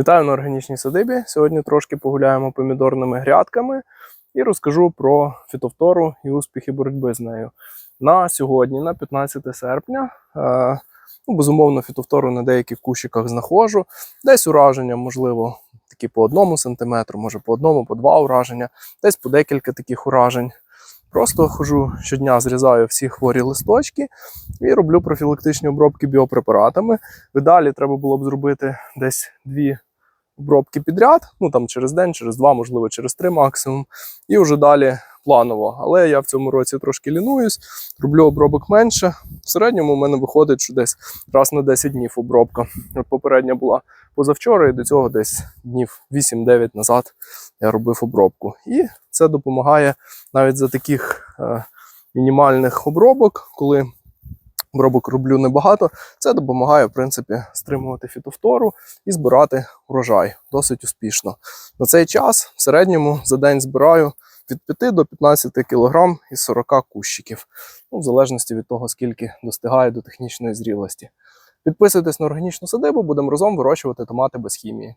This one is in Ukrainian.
Вітаю на органічній садибі. Сьогодні трошки погуляємо помідорними грядками і розкажу про фітовтору і успіхи боротьби з нею. На сьогодні, на 15 серпня, е, ну, безумовно, фітовтору на деяких кущиках знаходжу. Десь ураження, можливо, такі по одному сантиметру, може по одному, по два ураження, десь по декілька таких уражень. Просто хожу щодня, зрізаю всі хворі листочки і роблю профілактичні обробки біопрепаратами. В ідеалі треба було б зробити десь дві обробки підряд, ну там через день, через два, можливо, через три максимум, і вже далі планово. Але я в цьому році трошки лінуюсь, роблю обробок менше. В середньому в мене виходить, що десь раз на 10 днів обробка. От Попередня була позавчора, і до цього десь днів 8-9 назад я робив обробку. І це допомагає навіть за таких е, мінімальних обробок, коли обробок роблю небагато, це допомагає, в принципі, стримувати фітофтору і збирати урожай досить успішно. На цей час в середньому за день збираю від 5 до 15 кг із 40 кущиків, ну, в залежності від того, скільки достигає до технічної зрілості. Підписуйтесь на органічну садибу, будемо разом вирощувати томати без хімії.